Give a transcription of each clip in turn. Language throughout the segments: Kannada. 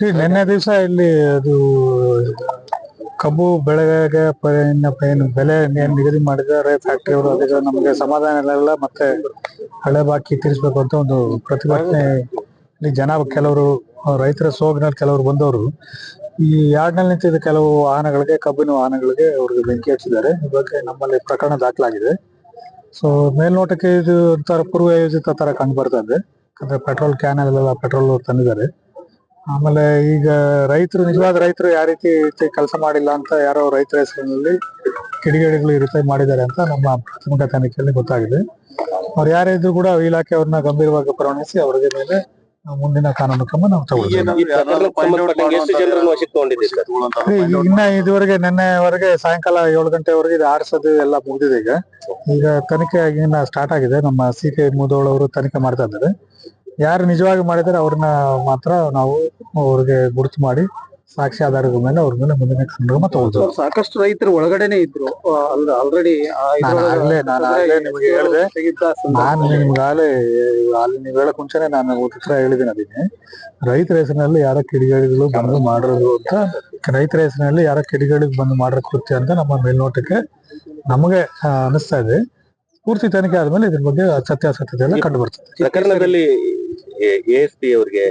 ನಿನ್ನೆ ದಿವಸ ಇಲ್ಲಿ ಅದು ಕಬ್ಬು ಬೆಳೆಗೆ ಏನು ಬೆಲೆ ಏನ್ ನಿಗದಿ ಮಾಡಿದ್ದಾರೆ ಫ್ಯಾಕ್ಟರಿ ಅವರು ಅದಕ್ಕೆ ನಮಗೆ ಸಮಾಧಾನ ಇಲ್ಲ ಮತ್ತೆ ಹಳೆ ಬಾಕಿ ತೀರಿಸಬೇಕು ಅಂತ ಒಂದು ಪ್ರತಿಭಟನೆ ಇಲ್ಲಿ ಜನ ಕೆಲವರು, ರೈತರ ಸೋಗಿನಲ್ಲಿ ಕೆಲವರು ಬಂದವರು, ಈ ಯಾರ್ಡ್ನಲ್ಲಿ ನಿಂತಿದ್ದ ಕೆಲವು ವಾಹನಗಳಿಗೆ, ಕಬ್ಬಿನ ವಾಹನಗಳಿಗೆ ಅವ್ರಿಗೆ ಬೆಂಕಿ ಹಚ್ಚಿದ್ದಾರೆ. ಈ ಬಗ್ಗೆ ನಮ್ಮಲ್ಲಿ ಪ್ರಕರಣ ದಾಖಲಾಗಿದೆ. ಸೊ ಮೇಲ್ನೋಟಕ್ಕೆ ಇದು ಒಂಥರ ಪೂರ್ವಯೋಜಿತ ತರ ಕಂಡು ಬರ್ತಾ ಇದೆ. ಅಂದ್ರೆ ಪೆಟ್ರೋಲ್ ಕ್ಯಾನ್ ಅಲ್ಲೆಲ್ಲ ಪೆಟ್ರೋಲ್ ತಂದಿದ್ದಾರೆ. ಆಮೇಲೆ ಈಗ ರೈತರು ನಿಜವಾದ ರೈತರು ಯಾವ ರೀತಿ ಕೆಲಸ ಮಾಡಿಲ್ಲ ಅಂತ ಯಾರೋ ರೈತರ ಹೆಸರಿನಲ್ಲಿ ಕಿಡಿಗೇಡಿಗಳು ಈ ರೀತಿ ಮಾಡಿದ್ದಾರೆ ಅಂತ ನಮ್ಮ ಪ್ರಾಥಮಿಕ ತನಿಖೆಯಲ್ಲಿ ಗೊತ್ತಾಗಿದೆ. ಅವ್ರು ಯಾರೇ ಇದ್ರು ಕೂಡ ಇಲಾಖೆ ಅವ್ರನ್ನ ಗಂಭೀರವಾಗಿ ಪರಿಗಣಿಸಿ ಅವರಿಗೆ ಮೇಲೆ ಮುಂದಿನ ಕಾನೂನು ಕ್ರಮ ನಾವು ತಗೊಳ್ತೀವಿ. ಇನ್ನ ಇದುವರೆಗೆ ನಿನ್ನೆವರೆಗೆ ಸಾಯಂಕಾಲ ಏಳು ಗಂಟೆವರೆಗೆ ಇದು ಆರಿಸೋದು ಎಲ್ಲ ಮುಗಿದಿದೆ ಈಗ. ಈಗ ತನಿಖೆ ಇನ್ನ ಸ್ಟಾರ್ಟ್ ಆಗಿದೆ. ನಮ್ಮ ಸಿ ಕೆ ಮುದೋಳ್ ಅವರು ತನಿಖೆ ಮಾಡ್ತಾ ಇದ್ದಾರೆ. ಯಾರು ನಿಜವಾಗಿ ಮಾಡಿದ್ರೆ ಅವ್ರನ್ನ ಮಾತ್ರ ನಾವು ಅವ್ರಿಗೆ ಗುರುತು ಮಾಡಿ ಸಾಕ್ಷಿ ಆಧಾರದ ಮೇಲೆ ಅವ್ರ ಮೇಲೆ ಮುಂದಿನ ಕ್ರಮ ತಗೊಳ್ತೇವೆ. ಸಾಕಷ್ಟು ರೈತರು ಒಳಗಡೆನೆ ಇದ್ರು. ಆಲ್ರೆಡಿ ನಾನು ಆಗ್ಲೇ ನಾನು ಆಗ್ಲೇ ನಿಮಗೆ ಹೇಳಿದೆ. ನಾನು ನಿಮ್ಗಾಗಲೇ ಅಲ್ಲಿ ನೀವು ಹೇಳಕ್ ಮುಂಚೆನೆ ನಾನು ಉತ್ತರ ಹೇಳಿದ್ದೀನಿ ಅದಕ್ಕೆ ರೈತರ ಹೆಸರಿನಲ್ಲಿ ಯಾರ ಕಿಡಿಗೇಡಿಗಳು ಬಂದು ಮಾಡಿರೋದು ಅಂತ ರೈತರ ಹೆಸರಿನಲ್ಲಿ ಯಾರ ಕಿಡಿಗೇಡಿಗೆ ಬಂದು ಮಾಡಿರೋ ಕೃತ್ಯ ಅಂತ ನಮ್ಮ ಮೇಲ್ನೋಟಕ್ಕೆ ನಮಗೆ ಅನಿಸ್ತಾ ಇದೆ. ಪೂರ್ತಿ ತನಿಖೆ ಆದ್ಮೇಲೆ ಇದ್ರ ಬಗ್ಗೆ ಸತ್ಯಾಸತ್ಯತೆ ಎಲ್ಲ ಕಂಡು ಬರ್ತದೆ. ಪ್ರಕರಣದಲ್ಲಿ ಎಸ್ ಪಿ ಅವರಿಗೆ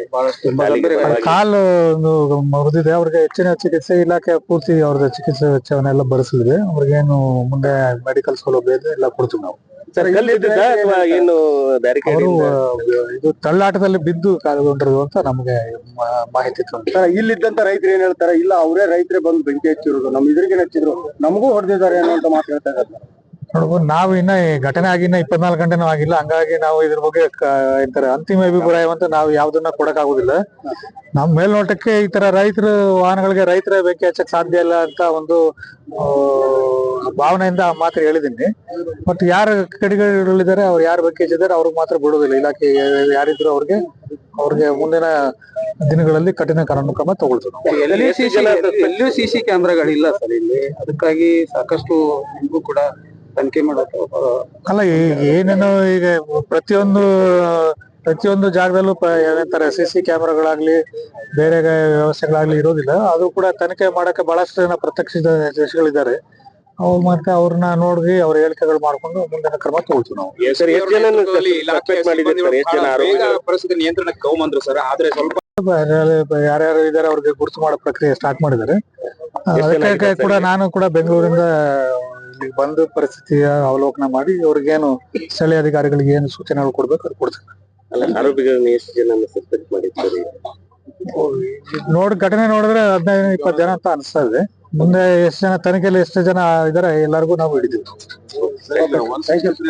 ಅವ್ರ ಕಾಲು ಒಂದು ಮುರಿದಿದೆ. ಅವ್ರಿಗೆ ಹೆಚ್ಚಿನ ಚಿಕಿತ್ಸೆ ಇಲಾಖೆ ಪೂರ್ತಿ ಅವ್ರದ್ದು ಚಿಕಿತ್ಸೆ ವೆಚ್ಚವನ್ನೆಲ್ಲ ಭರಿಸಲಿದೆ ಅವ್ರಿಗೇನು ಮುಂದೆ ಮೆಡಿಕಲ್ ಸೌಲಭ್ಯ ಇದೆ ಎಲ್ಲ ಕೊಡ್ತೀವಿ ನಾವು. ಏನು ಇದು ತಳ್ಳಾಟದಲ್ಲಿ ಬಿದ್ದು ಕಾಲುಗೊಂಡಿರೋದು ಅಂತ ನಮಗೆ ಮಾ- ಮಾಹಿತಿ ಸರ್ ಇಲ್ಲಿದ್ದಂತ ರೈತರು ಏನ್ ಹೇಳ್ತಾರೆ? ಇಲ್ಲ ಅವರೇ ರೈತರೇ ಬಂದು ಬೆಂಕಿ ಹಚ್ಚಿರೋದು. ನಮ್ ಇದ್ರಿಗೆ ಹಚ್ಚಿದ್ರು ನಮಗೂ ಹೊಡೆದಿದ್ದಾರೆ ಅನ್ನೋ ಅಂತ ಮಾತಾಡ್ತಾ ಹೇಳ್ತಾ ಇದ್ದಾರೆ. ನೋಡ್ಬೋದು ನಾವು ಇನ್ನ ಘಟನೆ ಆಗಿ ಇನ್ನ ಇಪ್ಪತ್ನಾಲ್ಕು ಗಂಟೆನೂ ಆಗಿಲ್ಲ. ಹಂಗಾಗಿ ನಾವು ಇದ್ರ ಬಗ್ಗೆ ಎಂತಾರೆ, ಅಂತಿಮ ಅಭಿಪ್ರಾಯವಂತ ನಾವು ಯಾವ್ದನ್ನ ಕೊಡಕ್ ಆಗುದಿಲ್ಲ ನಮ್ ಮೇಲ್ನೋಟಕ್ಕೆ ಈ ತರ ರೈತರ, ವಾಹನಗಳಿಗೆ ರೈತರ ಬೆಂಕಿ ಹಚ್ಚಕ್ ಸಾಧ್ಯ ಇಲ್ಲ ಅಂತ ಒಂದು ಭಾವನೆಯಿಂದ ಮಾತ್ರ ಹೇಳಿದ್ದೀನಿ. ಬಟ್ ಯಾರು ಕಡೆಗಳಿದ್ದಾರೆ ಅವ್ರು ಯಾರು ಬೆಂಕಿ ಹಚ್ಚಿದ್ದಾರೆ, ಅವ್ರಿಗೆ ಮಾತ್ರ ಬಿಡೋದಿಲ್ಲ ಇಲಾಖೆ ಯಾರಿದ್ರು ಅವ್ರಿಗೆ ಅವ್ರಿಗೆ ಮುಂದಿನ ದಿನಗಳಲ್ಲಿ ಕಠಿಣ ಕ್ರಮ ತಗೊಳ್ತಾರೆ ಎಲ್ಲಿಯೂ ಸಿ ಸಿ ಕ್ಯಾಮ್ರಾಗಳಿಲ್ಲ ಸರ್ ಇಲ್ಲಿ. ಅದಕ್ಕಾಗಿ ಸಾಕಷ್ಟು ನಿಮಗೂ ಕೂಡ ತನಿಖೆ ಮಾಡೋದು ಅಲ್ಲ ಈಗ ಏನೇನೋ ಈಗ ಪ್ರತಿಯೊಂದು ಪ್ರತಿಯೊಂದು ಜಾಗದಲ್ಲೂ ಪ- ಏನಂತಾರೆ ಸಿ ಸಿ ಕ್ಯಾಮೆರಾಗಳಾಗ್ಲಿ ಬೇರೆ ವ್ಯವಸ್ಥೆಗಳಾಗ್ಲಿ ಇರೋದಿಲ್ಲ. ಅದು ಕೂಡ ತನಿಖೆ ಮಾಡಕ್ಕೆ ಬಹಳಷ್ಟು ಜನ ಪ್ರತ್ಯಕ್ಷದರ್ಶಿಗಳಿದ್ದಾರೆ ಅವ್ರು ಮತ್ತೆ ಅವ್ರನ್ನ ನೋಡಿ ಅವ್ರ ಹೇಳಿಕೆಗಳು ಮಾಡ್ಕೊಂಡು ಮುಂದಿನ ಕ್ರಮ ತಗೊಳ್ತೀವಿ ನಾವು. ಪರಿಸ್ಥಿತಿ ನಿಯಂತ್ರಣಕ್ಕೆ ತಗೊಂಬಂದ್ರು ಸರ್ ಆದ್ರೆ ಸ್ವಲ್ಪ ಯಾರ್ಯಾರು- ಯಾರ್ಯಾರು ಇದಾರೆ ಅವ್ರಿಗೆ ಗುರುತು ಮಾಡೋ ಪ್ರಕ್ರಿಯೆ ಸ್ಟಾರ್ಟ್ ಮಾಡಿದ್ದಾರೆ. ಅದಕ್ಕೆ ಕೂಡ ನಾನು ಕೂಡ ಬೆಂಗಳೂರಿಂದ ಇಲ್ಲಿ ಬಂದು ಪರಿಸ್ಥಿತಿಯ ಅವಲೋಕನ ಮಾಡಿ ಅವ್ರಿಗೇನು ಸ್ಥಳೀಯ ಅಧಿಕಾರಿಗಳಿಗೆ ಏನು ಸೂಚನೆಗಳು ಕೊಡ್ಬೇಕು ಅದು ಕೊಡ್ತಾರೆ ಅಲ್ಲ ಆರೋಪಿಗಳನ್ನ ಎಷ್ಟು ಜನ ಸಸ್ಪೆಕ್ಟ್ ಮಾಡಿದ್ದೀರಿ. ನೋಡ್ ಘಟನೆ ನೋಡಿದ್ರೆ ಹದಿನೈದು ಇಪ್ಪತ್ತು ಜನ ಅಂತ ಅನಿಸ್ತಾ ಇದೆ. ಮುಂದೆ ಎಷ್ಟು ಜನ ತನಿಖೆಯಲ್ಲಿ ಎಷ್ಟು ಜನ ಇದಾರೆ ಎಲ್ಲರಿಗೂ ನಾವು ಹಿಡಿದೀವಿ.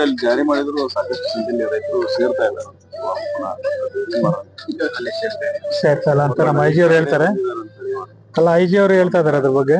ಅಲ್ಲಿ ಜಾರಿ ಮಾಡಿದ್ರು ಸಾಕಷ್ಟು ಸೇರ್ತಾ ಇದ್ದಾರೆ. ಸೇರ್ತಾ ಇಲ್ಲ ಅಂತ ನಮ್ಮ ಐ ಜಿ ಅವ್ರು ಹೇಳ್ತಾರೆ. ಅಲ್ಲ ಐ ಜಿ ಅವರು ಹೇಳ್ತಾ ಇದಾರೆ ಅದ್ರ ಬಗ್ಗೆ.